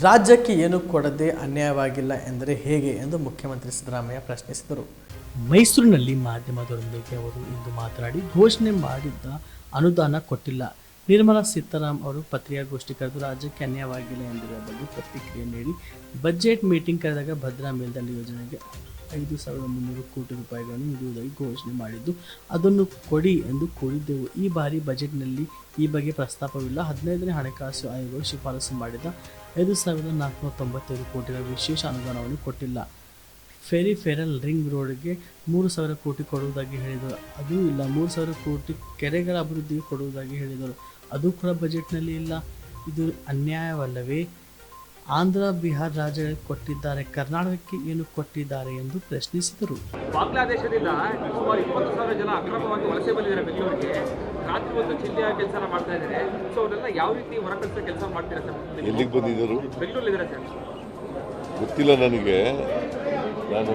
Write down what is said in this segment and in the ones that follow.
ರಾಜ್ಯಕ್ಕೆ ಏನು ಕೊಡದೆ ಅನ್ಯಾಯವಾಗಿಲ್ಲ ಎಂದರೆ ಹೇಗೆ ಎಂದು ಮುಖ್ಯಮಂತ್ರಿ ಸಿದ್ದರಾಮಯ್ಯ ಪ್ರಶ್ನಿಸಿದರು. ಮೈಸೂರಿನಲ್ಲಿ ಮಾಧ್ಯಮದವರೊಂದಿಗೆ ಅವರು ಇಂದು ಮಾತನಾಡಿ ಘೋಷಣೆ ಮಾಡಿದ್ದ ಅನುದಾನ ಕೊಟ್ಟಿಲ್ಲ. ನಿರ್ಮಲಾ ಸೀತಾರಾಮ್ ಅವರು ಪತ್ರಿಕಾಗೋಷ್ಠಿ ಕರೆದು ರಾಜ್ಯಕ್ಕೆ ಅನ್ಯಾಯವಾಗಿಲ್ಲ ಎಂದಿರುವ ಬಗ್ಗೆ ಪ್ರತಿಕ್ರಿಯೆ ನೀಡಿ ಬಜೆಟ್ ಮೀಟಿಂಗ್ ಕರೆದಾಗ ಭದ್ರಾ ಮೇಲ್ದಂಡೆ ಯೋಜನೆಗೆ ಐದು ಸಾವಿರದ ಮುನ್ನೂರು ಕೋಟಿ ರೂಪಾಯಿಗಳನ್ನು ನೀಡುವುದಾಗಿ ಘೋಷಣೆ ಮಾಡಿದ್ದು. ಅದನ್ನು ಕೊಡಿ ಎಂದು ಕೋರಿದ್ದೆವು. ಈ ಬಾರಿ ಬಜೆಟ್ನಲ್ಲಿ ಈ ಬಗ್ಗೆ ಪ್ರಸ್ತಾಪವಿಲ್ಲ. ಹದಿನೈದನೇ ಹಣಕಾಸು ಆಯೋಗವು ಶಿಫಾರಸು ಮಾಡಿದ ಐದು ಸಾವಿರದ ನಾಲ್ಕುನೂರ ತೊಂಬತ್ತೈದು ಕೋಟಿಗಳ ವಿಶೇಷ ಅನುದಾನವನ್ನು ಕೊಟ್ಟಿಲ್ಲ. ಫೆರಿ ಫೆರಲ್ ರಿಂಗ್ ರೋಡ್ಗೆ ಮೂರು ಸಾವಿರ ಕೋಟಿ ಕೊಡುವುದಾಗಿ ಹೇಳಿದರು. ಅದೂ ಇಲ್ಲ. ಮೂರು ಸಾವಿರ ಕೋಟಿ ಕೆರೆಗಳ ಅಭಿವೃದ್ಧಿಗೆ ಕೊಡುವುದಾಗಿ ಹೇಳಿದರು. ಅದು ಕೂಡ ಬಜೆಟ್ನಲ್ಲಿ ಇಲ್ಲ. ಇದು ಅನ್ಯಾಯವಲ್ಲವೇ? ಆಂಧ್ರ ಬಿಹಾರ್ ರಾಜ್ಯಗಳಿಗೆ ಕೊಟ್ಟಿದ್ದಾರೆ ಕರ್ನಾಟಕಕ್ಕೆ ಏನು ಕೊಟ್ಟಿದ್ದಾರೆ ಎಂದು ಪ್ರಶ್ನಿಸಿದರು. ಬಾಂಗ್ಲಾದೇಶದಿಂದ ಸುಮಾರು ಇಪ್ಪತ್ತು ಸಾವಿರ ಜನ ಅಕ್ರಮವಾಗಿ ವಲಸೆ ಬಂದಿದ್ದಾರೆ ಬೆಂಗಳೂರಿಗೆ. ರಾತ್ರಿ ಒಂದು ಚಿಂತೆಯ ಕೆಲಸ ಮಾಡ್ತಾ ಇದ್ದಾರೆ. ಸೊ ಅವರೆಲ್ಲ ಯಾವ ರೀತಿ ಹೊರಕಳಿಸೋ ಕೆಲಸ ಮಾಡ್ತೀರಾ ಸರ್? ಎಲ್ಲಿಗೆ ಬಂದಿದ್ದರು? ಬೆಂಗಳೂರಲ್ಲಿದ್ದಾರೆ ಸರ್? ಗೊತ್ತಿಲ್ಲ ನನಗೆ. ನಾನು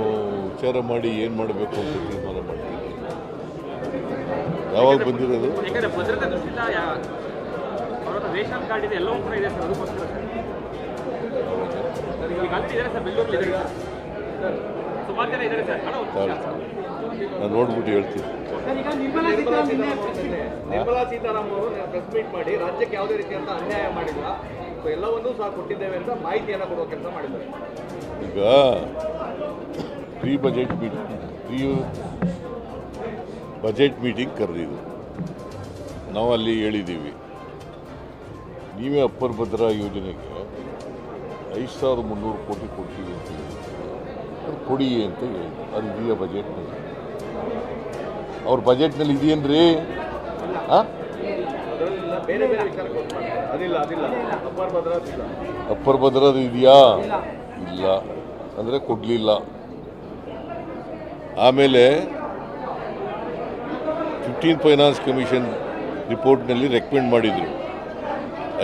ವಿಚಾರ ಮಾಡಿ ಏನು ಮಾಡಬೇಕು ಅಂತ ತೀರ್ಮಾನ ಮಾಡ್ತೀನಿ. ಯಾವಾಗ ಬಂದಿರೋದು? ಯಾಕಂದ್ರೆ ಭದ್ರತೆ ದೃಷ್ಟಿಯಿಂದ ಯಾ- ಅವ್ರ ರೇಷನ್ ಕಾರ್ಡ್ ಇದೆ ಎಲ್ಲವೂ ಕೂಡ ಇದೆ ಸರ್ ಅದಕ್ಕೋಸ್ಕರ ಸರ್ ಸರ್ ಈಗ ಅಲ್ಲಿ ಇದ್ದಾರೆ ಸರ್ ಬೆಂಗಳೂರಲ್ಲಿ ಇದ್ದಾರೆ ಸರ್ ಸುಮಾರು ಜನ ಇದ್ದಾರೆ ಸರ್ ಹಣ ಒಂದು ನಿಮಿಷ. ನಾನು ನೋಡ್ಬಿಟ್ಟು ಹೇಳ್ತೀನಿ. ನಿರ್ಮಲಾ ಸೀತಾರಾಮ್ ಅವರು ಪ್ರೆಸ್ ಮೀಟ್ ಮಾಡಿ ರಾಜ್ಯಕ್ಕೆ ಯಾವುದೇ ರೀತಿಯಂತ ಅನ್ಯಾಯ ಮಾಡಿಲ್ಲ. ಸೊ ಎಲ್ಲವನ್ನೂ ಸಹ ಕೊಟ್ಟಿದ್ದೇವೆ ಅಂತ ಮಾಹಿತಿಯನ್ನು ಕೊಡುವ ಕೆಲಸ ಮಾಡಿದ್ದಾರೆ. ಈಗ pre budget meeting pre budget meeting ಕರೆದಿದ್ದು ನಾವು ಅಲ್ಲಿ ಹೇಳಿದ್ದೀವಿ. ನೀವೇ ಅಪ್ಪರ್ ಭದ್ರಾ ಯೋಜನೆಗೆ ಐದು ಸಾವಿರದ ಮುನ್ನೂರು ಕೋಟಿ ಕೊಡ್ತೀವಿ ಅಂತ ಅದು ಕೊಡಿ ಅಂತ ಹೇಳಿದ್ರು ಅದು ಇದೆಯಾ ಬಜೆಟ್ನಲ್ಲಿ. ಅವ್ರ ಬಜೆಟ್ನಲ್ಲಿ ಇದೆಯೇನ್ರಿ ಹಾಂ ಅಪ್ಪರ್ ಭದ್ರದು ಇದೆಯಾ? ಇಲ್ಲ. ಅಂದರೆ ಕೊಡಲಿಲ್ಲ. ಆಮೇಲೆ ಫಿಫ್ಟೀನ್ ಫೈನಾನ್ಸ್ ಕಮಿಷನ್ ರಿಪೋರ್ಟ್ನಲ್ಲಿ ರೆಕಮೆಂಡ್ ಮಾಡಿದರು.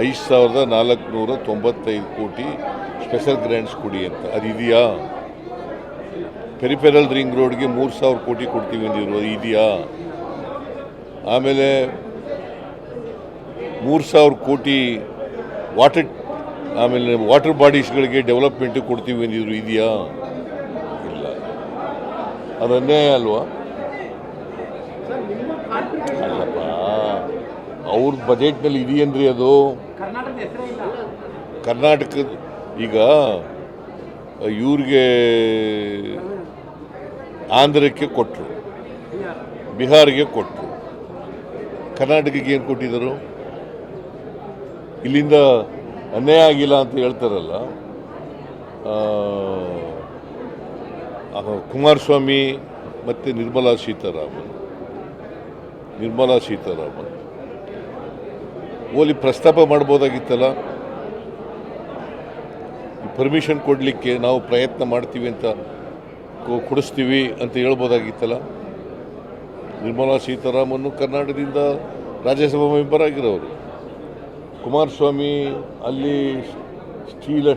ಐದು ಸಾವಿರದ ನಾಲ್ಕುನೂರ ತೊಂಬತ್ತೈದು ಕೋಟಿ ಸ್ಪೆಷಲ್ ಗ್ರ್ಯಾಂಡ್ಸ್ ಕೊಡಿ ಅಂತ. ಅದು ಇದೆಯಾ? ಪೆರಿಫೆರಲ್ ರಿಂಗ್ ರೋಡ್ಗೆ ಮೂರು ಸಾವಿರ ಕೋಟಿ ಕೊಡ್ತೀವಿ ಅಂದಿದ್ರು ಅದು ಇದೆಯಾ? ಆಮೇಲೆ ಮೂರು ಸಾವಿರ ಕೋಟಿ ವಾಟರ್ ಆಮೇಲೆ ವಾಟರ್ ಬಾಡೀಸ್ಗಳಿಗೆ ಡೆವಲಪ್ಮೆಂಟ್ ಕೊಡ್ತೀವಿ ಅಂದಿದ್ರು ಇದೆಯಾ? ಇಲ್ಲ. ಅದು ಅನ್ಯಾಯ ಅಲ್ವಾ? ಅಲ್ಲಪ್ಪ ಅವ್ರ ಬಜೆಟ್ನಲ್ಲಿ ಇದೆಯೇನ್ರಿ ಅದು? ಕರ್ನಾಟಕದ ಈಗ ಇವ್ರಿಗೆ ಆಂಧ್ರಕ್ಕೆ ಕೊಟ್ಟರು ಬಿಹಾರಿಗೆ ಕೊಟ್ಟರು ಕರ್ನಾಟಕಕ್ಕೆ ಏನು ಕೊಟ್ಟಿದ್ದರು? ಇಲ್ಲಿಂದ ಅನ್ಯಾಯ ಆಗಿಲ್ಲ ಅಂತ ಹೇಳ್ತಾರಲ್ಲ ಕುಮಾರಸ್ವಾಮಿ ಮತ್ತು ನಿರ್ಮಲಾ ಸೀತಾರಾಮನ್. ನಿರ್ಮಲಾ ಸೀತಾರಾಮನ್. ಓಲಿ ಪ್ರಸ್ತಾಪ ಮಾಡ್ಬೋದಾಗಿತ್ತಲ್ಲ? ಪರ್ಮಿಷನ್ ಕೊಡಲಿಕ್ಕೆ ನಾವು ಪ್ರಯತ್ನ ಮಾಡ್ತೀವಿ ಅಂತ ಕೊಡಿಸ್ತೀವಿ ಅಂತ ಹೇಳ್ಬೋದಾಗಿತ್ತಲ್ಲ? ನಿರ್ಮಲಾ ಸೀತಾರಾಮನ್ನು ಕರ್ನಾಟಕದಿಂದ ರಾಜ್ಯಸಭಾ ಮೆಂಬರ್ ಆಗಿರೋರು. ಕುಮಾರಸ್ವಾಮಿ ಅಲ್ಲಿ ಸ್ಟೀಲ್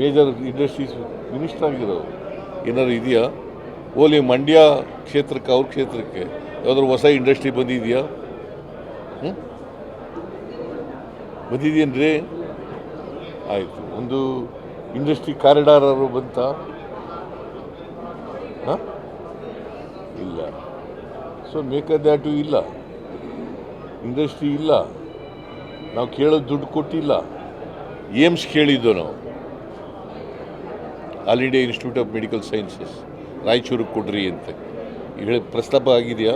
ಮೇಜರ್ ಇಂಡಸ್ಟ್ರೀಸ್ ಮಿನಿಸ್ಟರ್ ಆಗಿರೋರು. ಏನಾದ್ರು ಇದೆಯಾ? ಓಲಿ ಮಂಡ್ಯ ಕ್ಷೇತ್ರಕ್ಕೆ, ಅವ್ರ ಕ್ಷೇತ್ರಕ್ಕೆ ಯಾವುದಾದ್ರು ಹೊಸ ಇಂಡಸ್ಟ್ರಿ ಬಂದಿದೆಯಾ? ಹ್ಞೂ ಬಂದಿದೆಯೇನ್ರಿ? ಆಯಿತು. ಒಂದು ಇಂಡಸ್ಟ್ರಿ ಕಾರಿಡಾರ್ ಅವರು ಬಂತ? ಇಲ್ಲ. ಸೊ ಮೇಕ್ ದ್ಯಾಟು ಇಲ್ಲ. ಇಂಡಸ್ಟ್ರಿ ಇಲ್ಲ. ನಾವು ಕೇಳೋದು ದುಡ್ಡು ಕೊಟ್ಟಿಲ್ಲ. ಏಮ್ಸ್ ಕೇಳಿದ್ದೋ ನಾವು. All India institute of medical sciences, ರಾಯಚೂರಿಗೆ ಕೊಡ್ರಿ ಅಂತ. ಹೇಳಿ ಪ್ರಸ್ತಾಪ ಆಗಿದೆಯಾ?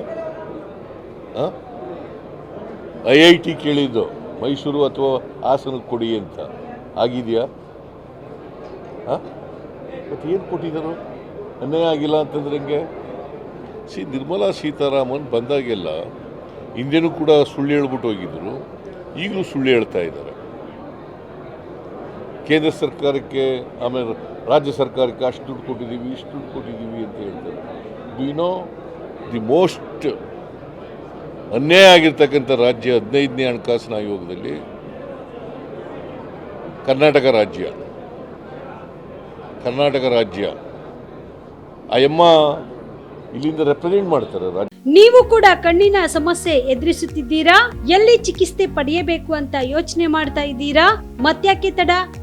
ಐ ಐ ಟಿ ಕೇಳಿದ್ದು, ಮೈಸೂರು ಅಥವಾ ಹಾಸನಕ್ಕೆ ಕೊಡಿ ಅಂತ. ಆಗಿದೆಯಾ? ಹಾಂ? ಮತ್ತು ಏನು ಕೊಟ್ಟಿದ್ದರು ಅನ್ಯಾಯ ಆಗಿಲ್ಲ ಅಂತಂದ್ರೆ ಹೆಂಗೆ? ಸಿ ನಿರ್ಮಲಾ ಸೀತಾರಾಮನ್ ಬಂದಾಗೆಲ್ಲ ಹಿಂದೆನೂ ಕೂಡ ಸುಳ್ಳು ಹೇಳ್ಬಿಟ್ಟು ಹೋಗಿದ್ರು. ಈಗಲೂ ಸುಳ್ಳು ಹೇಳ್ತಾ ಇದ್ದಾರೆ. ಕೇಂದ್ರ ಸರ್ಕಾರಕ್ಕೆ ಆಮೇಲೆ ರಾಜ್ಯ ಸರ್ಕಾರಕ್ಕೆ ಅಷ್ಟು ದುಡ್ಡು ಕೊಟ್ಟಿದ್ದೀವಿ ಇಷ್ಟು ದುಡ್ಡು ಕೊಟ್ಟಿದ್ದೀವಿ ಅಂತ ಹೇಳ್ತಾರೆ. ವಿ ನೋ ದಿ ಮೋಸ್ಟ್ ಅನ್ಯಾಯ ಆಗಿರ್ತಕ್ಕಂಥ ರಾಜ್ಯ ಹದಿನೈದನೇ ಹಣಕಾಸಿನ ಆಯೋಗದಲ್ಲಿ ಕರ್ನಾಟಕ ರಾಜ್ಯ. ಕರ್ನಾಟಕ ರಾಜ್ಯ. ಅಯ್ಯಮ್ಮ ಇಲ್ಲಿಂದ ರೆಪ್ರೆಸೆಂಟ್ ಮಾಡ್ತಾರೆ ನೀವು ಕೂಡ ಕಣ್ಣಿನ ಸಮಸ್ಯೆ ಎದುರಿಸುತ್ತಿದ್ದೀರಾ? ಎಲ್ಲಿ ಚಿಕಿತ್ಸೆ ಪಡೆಯಬೇಕು ಅಂತ ಯೋಚನೆ ಮಾಡ್ತಾ ಇದ್ದೀರಾ? ಮತ್ತ್ಯಾಕೆ ತಡ?